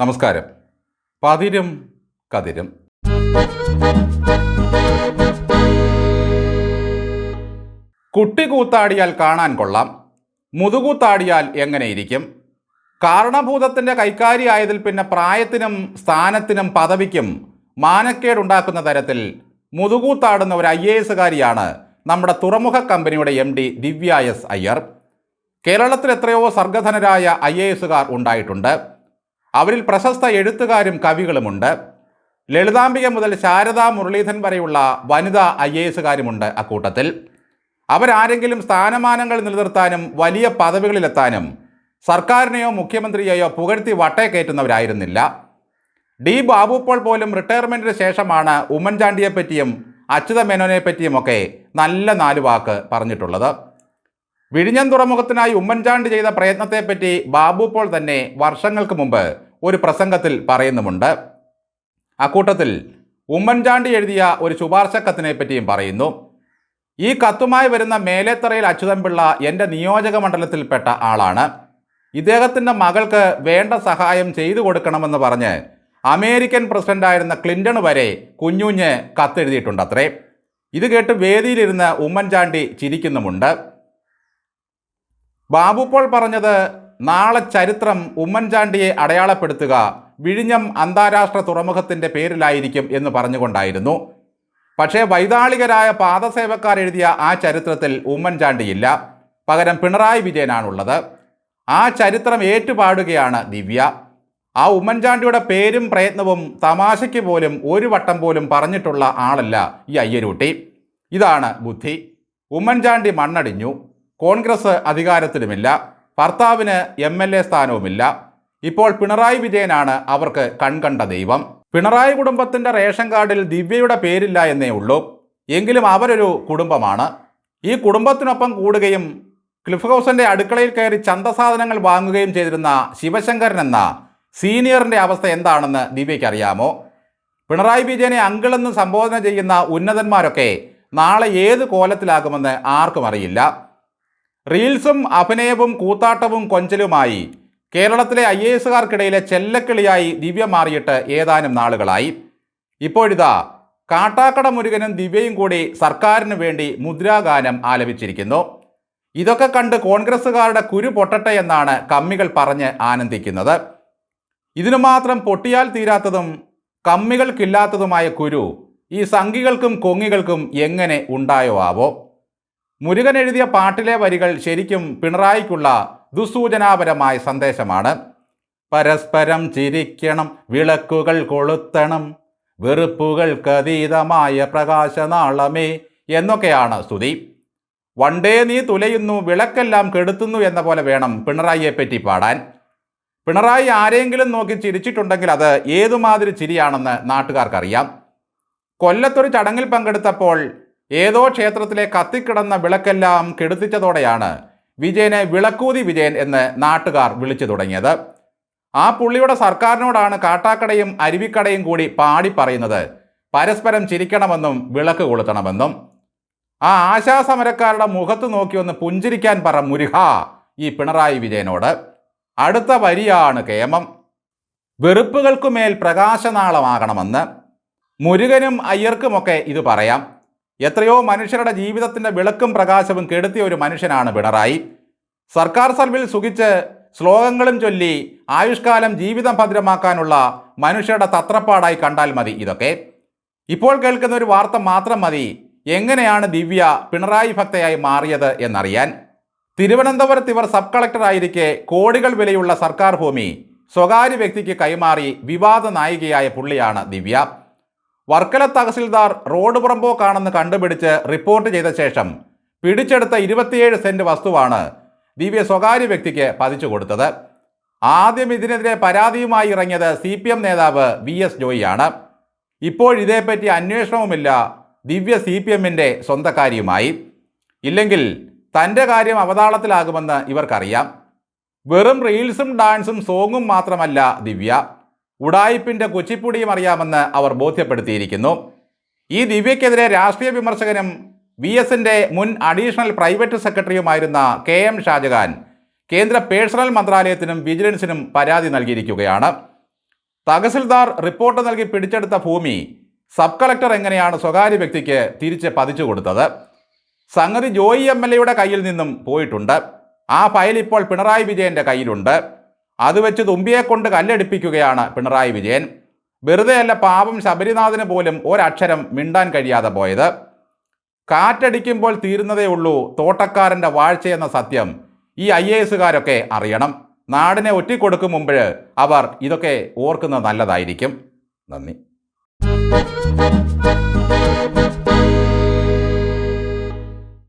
നമസ്കാരം. പതിരും കതിരും. കുട്ടി കൂത്താടിയാൽ കാണാൻ കൊള്ളാം. മുതുകൂത്താടിയാൽ എങ്ങനെയിരിക്കും കാരണഭൂതത്തിന്റെ കൈക്കാരിയായതിൽ പിന്നെ പ്രായത്തിനും സ്ഥാനത്തിനും പദവിക്കും മാനക്കേടുണ്ടാക്കുന്ന തരത്തിൽ മുതുകൂത്താടുന്ന ഒരു ഐ എ എസുകാരിയാണ് നമ്മുടെ തുറമുഖ കമ്പനിയുടെ M D Divya S Iyer. കേരളത്തിൽ എത്രയോ സർഗധനരായ ഐ എ എസുകാർ ഉണ്ടായിട്ടുണ്ട്. അവരിൽ പ്രശസ്ത എഴുത്തുകാരും കവികളുമുണ്ട്. ലളിതാംബിക മുതൽ ശാരദാ മുരളീധൻ വരെയുള്ള വനിതാ ഐ എ എസുകാരുമുണ്ട് അക്കൂട്ടത്തിൽ. അവരാരെങ്കിലും സ്ഥാനമാനങ്ങൾ നിലനിർത്താനും വലിയ പദവികളിലെത്താനും സർക്കാരിനെയോ മുഖ്യമന്ത്രിയെയോ പുകഴ്ത്തി വട്ടയക്കയറ്റുന്നവരായിരുന്നില്ല ഡി ബാബു പോൾ പോലും റിട്ടയർമെന്റിന് ശേഷമാണ് ഉമ്മൻചാണ്ടിയെപ്പറ്റിയും അച്യുത മേനോനെ പറ്റിയുമൊക്കെ നല്ല നാല് വാക്ക് പറഞ്ഞിട്ടുള്ളത്. വിഴിഞ്ഞം തുറമുഖത്തിനായി ഉമ്മൻചാണ്ടി ചെയ്ത പ്രയത്നത്തെപ്പറ്റി ബാബു പോൾ തന്നെ വർഷങ്ങൾക്ക് മുമ്പ് ഒരു പ്രസംഗത്തിൽ പറയുന്നുമുണ്ട്. അക്കൂട്ടത്തിൽ ഉമ്മൻചാണ്ടി എഴുതിയ ഒരു ശുപാർശ കത്തിനെ പറ്റിയും പറയുന്നു. ഈ കത്തുമായി വരുന്ന മേലേത്തറയിൽ അച്യുതൻപിള്ള എന്റെ നിയോജക മണ്ഡലത്തിൽപ്പെട്ട ആളാണ്. ഇദ്ദേഹത്തിന്റെ മകൾക്ക് വേണ്ട സഹായം ചെയ്തു കൊടുക്കണമെന്ന് പറഞ്ഞ് അമേരിക്കൻ പ്രസിഡന്റായിരുന്ന ക്ലിന്റൺ വരെ കുഞ്ഞുഞ്ഞ് കത്തെഴുതിയിട്ടുണ്ട് അത്രേ ഇത് കേട്ട് വേദിയിലിരുന്ന് ഉമ്മൻചാണ്ടി ചിരിക്കുന്നുമുണ്ട്. പോൾ പറഞ്ഞത് നാളെ ചരിത്രം ഉമ്മൻചാണ്ടിയെ അടയാളപ്പെടുത്തുക വിഴിഞ്ഞം അന്താരാഷ്ട്ര തുറമുഖത്തിന്റെ പേരിലായിരിക്കും എന്ന് പറഞ്ഞുകൊണ്ടായിരുന്നു. പക്ഷേ വൈതാളികരായ പാദസേവക്കാർ എഴുതിയ ആ ചരിത്രത്തിൽ ഉമ്മൻചാണ്ടിയില്ല. പകരം പിണറായി വിജയനാണുള്ളത്. ആ ചരിത്രം ഏറ്റുപാടുകയാണ് ദിവ്യ. ആ ഉമ്മൻചാണ്ടിയുടെ പേരും പ്രയത്നവും തമാശയ്ക്ക് പോലും ഒരു വട്ടം പോലും പറഞ്ഞിട്ടുള്ള ആളല്ല ഈ അയ്യരൂട്ടി. ഇതാണ് ബുദ്ധി. ഉമ്മൻചാണ്ടി മണ്ണടിഞ്ഞു. കോൺഗ്രസ് അധികാരത്തിലുമില്ല. ഭർത്താവിന് എം എൽ എ സ്ഥാനവുമില്ല. ഇപ്പോൾ പിണറായി വിജയനാണ് അവർക്ക് കൺകണ്ട ദൈവം. പിണറായി കുടുംബത്തിന്റെ റേഷൻ കാർഡിൽ ദിവ്യയുടെ പേരില്ല എന്നേ ഉള്ളൂ. എങ്കിലും അവരൊരു കുടുംബമാണ്. ഈ കുടുംബത്തിനൊപ്പം കൂടുകയും ക്ലിഫ് ഹൗസിന്റെ അടുക്കളയിൽ കയറി ചന്തസാധനങ്ങൾ വാങ്ങുകയും ചെയ്തിരുന്ന ശിവശങ്കരൻ എന്ന സീനിയറിന്റെ അവസ്ഥ എന്താണെന്ന് ദിവ്യയ്ക്ക് അറിയാമോ പിണറായി വിജയനെ അങ്കിളെന്ന് സംബോധന ചെയ്യുന്ന ഉന്നതന്മാരൊക്കെ നാളെ ഏത് കോലത്തിലാകുമെന്ന് ആർക്കും അറിയില്ല. റീൽസും അഭിനയവും കൂത്താട്ടവും കൊഞ്ചലുമായി കേരളത്തിലെ ഐ എ എസുകാർക്കിടയിലെ ചെല്ലക്കിളിയായി ദിവ്യ മാറിയിട്ട് ഏതാനും നാളുകളായി. ഇപ്പോഴിതാ കാട്ടാക്കട മുരുകനും ദിവ്യയും കൂടി സർക്കാരിന് വേണ്ടി മുദ്രാഗാനം ആലപിച്ചിരിക്കുന്നു. ഇതൊക്കെ കണ്ട് കോൺഗ്രസ്സുകാരുടെ കുരു പൊട്ടട്ടെ എന്നാണ് കമ്മികൾ പറഞ്ഞ് ആനന്ദിക്കുന്നത്. ഇതിനു മാത്രം പൊട്ടിയാൽ തീരാത്തതും കമ്മികൾക്കില്ലാത്തതുമായ കുരു ഈ സംഘികൾക്കും കൊങ്ങികൾക്കും എങ്ങനെ ഉണ്ടായോ ആവോ? മുരുകൻ എഴുതിയ പാട്ടിലെ വരികൾ ശരിക്കും പിണറായിക്കുള്ള ദുസൂചനാപരമായ സന്ദേശമാണ്. പരസ്പരം ചിരിക്കണം വിളക്കുകൾ കൊളുത്തണം വെറുപ്പുകൾക്കതീതമായ പ്രകാശനാളമേ എന്നൊക്കെയാണ് സ്തുതി. വണ്ടേ നീ തുലയുന്നു വിളക്കെല്ലാം കെടുത്തുന്നു എന്ന പോലെ വേണം പിണറായിയെ പറ്റി പാടാൻ. പിണറായി ആരെങ്കിലും നോക്കി ചിരിച്ചിട്ടുണ്ടെങ്കിൽ അത് ഏതുമാതിരി ചിരിയാണെന്ന് നാട്ടുകാർക്കറിയാം. കൊല്ലത്തൊരു ചടങ്ങിൽ പങ്കെടുത്തപ്പോൾ ഏതോ ക്ഷേത്രത്തിലെ കത്തിക്കിടന്ന വിളക്കെല്ലാം കെടുത്തിച്ചതോടെയാണ് വിജയനെ വിളക്കൂതി വിജയൻ എന്ന് നാട്ടുകാർ വിളിച്ചു തുടങ്ങിയത്. ആ പുള്ളിയുടെ സർക്കാരിനോടാണ് കാട്ടാക്കടയും അരുവിക്കടയും കൂടി പാടി പറയുന്നത്. പരസ്പരം ചിരിക്കണമെന്നും വിളക്ക് കൊളുത്തണമെന്നും. ആ ആശാസമരക്കാരുടെ മുഖത്ത് നോക്കി ഒന്ന് പുഞ്ചിരിക്കാൻ പറ മുരുഹ ഈ പിണറായി വിജയനോട്. അടുത്ത വരിയാണ് കേമം. വെറുപ്പുകൾക്കുമേൽ പ്രകാശനാളമാകണമെന്ന്. മുരുകനും അയ്യർക്കുമൊക്കെ ഇത് പറയാം. എത്രയോ മനുഷ്യരുടെ ജീവിതത്തിന്റെ വിളക്കും പ്രകാശവും കെടുത്തിയ ഒരു മനുഷ്യനാണ് പിണറായി. സർക്കാർ സർവിൽ സുഖിച്ച് ശ്ലോകങ്ങളും ചൊല്ലി ആയുഷ്കാലം ജീവിതം ഭദ്രമാക്കാനുള്ള മനുഷ്യരുടെ തത്രപ്പാടായി കണ്ടാൽ മതി ഇതൊക്കെ. ഇപ്പോൾ കേൾക്കുന്ന ഒരു വാർത്ത മാത്രം മതി. എങ്ങനെയാണ് ദിവ്യ പിണറായി ഭക്തയായി മാറിയത് എന്നറിയാൻ. തിരുവനന്തപുരത്ത് ഇവർ സബ് കളക്ടറായിരിക്കെ കോടികൾ വിലയുള്ള സർക്കാർ ഭൂമി സ്വകാര്യ വ്യക്തിക്ക് കൈമാറി വിവാദ നായികയായ പുള്ളിയാണ് ദിവ്യ. വർക്കല തഹസിൽദാർ റോഡ് പുറമ്പോക്കാണെന്ന് കണ്ടുപിടിച്ച് റിപ്പോർട്ട് ചെയ്ത ശേഷം പിടിച്ചെടുത്ത ഇരുപത്തിയേഴ് സെന്റ് വസ്തുവാണ് ദിവ്യ സ്വകാര്യ വ്യക്തിക്ക് പതിച്ചു കൊടുത്തത്. ആദ്യം ഇതിനെതിരെ പരാതിയുമായി ഇറങ്ങിയത് സി പി എം നേതാവ് വി എസ് ജോയിയാണ്. ഇപ്പോഴിതേപ്പറ്റി അന്വേഷണവുമില്ല. ദിവ്യ സി പി എമ്മിന്റെ സ്വന്തക്കാരിയുമായി. ഇല്ലെങ്കിൽ തന്റെ കാര്യം അവതാളത്തിലാകുമെന്ന് ഇവർക്കറിയാം. വെറും റീൽസും ഡാൻസും സോങ്ങും മാത്രമല്ല ദിവ്യ. ഉടായിപ്പിന്റെ കുച്ചിപ്പുടിയും അറിയാമെന്ന് അവർ ബോധ്യപ്പെടുത്തിയിരിക്കുന്നു. ഈ ദിവ്യക്കെതിരെ രാഷ്ട്രീയ വിമർശകനും വി എസിന്റെ മുൻ അഡീഷണൽ പ്രൈവറ്റ് സെക്രട്ടറിയുമായിരുന്ന കെ എം ഷാജഹാൻ കേന്ദ്ര പേഴ്സണൽ മന്ത്രാലയത്തിനും വിജിലൻസിനും പരാതി നൽകിയിരിക്കുകയാണ്. തഹസിൽദാർ റിപ്പോർട്ട് നൽകി പിടിച്ചെടുത്ത ഭൂമി സബ് കളക്ടർ എങ്ങനെയാണ് സ്വകാര്യ വ്യക്തിക്ക് തിരിച്ച് പതിച്ചു കൊടുത്തത്? സംഗതി ജോയി എം എൽ എയുടെ കയ്യിൽ നിന്നും പോയിട്ടുണ്ട്. ആ ഫയൽ ഇപ്പോൾ പിണറായി വിജയന്റെ കയ്യിലുണ്ട്. അത് വെച്ച് തുമ്പിയെ കൊണ്ട് കല്ലെടുപ്പിക്കുകയാണ് പിണറായി വിജയൻ. വെറുതെയല്ല പാപം ശബരിനാഥന് പോലും ഒരക്ഷരം മിണ്ടാൻ കഴിയാതെ പോയത്. കാറ്റടിക്കുമ്പോൾ തീരുന്നതേ ഉള്ളൂ തോട്ടക്കാരന്റെ വാഴ്ചയെന്ന സത്യം. ഈ ഐ എ എസുകാരൊക്കെ അറിയണം. നാടിനെ ഒറ്റിക്കൊടുക്കും മുമ്പ് അവർ ഇതൊക്കെ ഓർക്കുന്നത് നല്ലതായിരിക്കും. നന്ദി.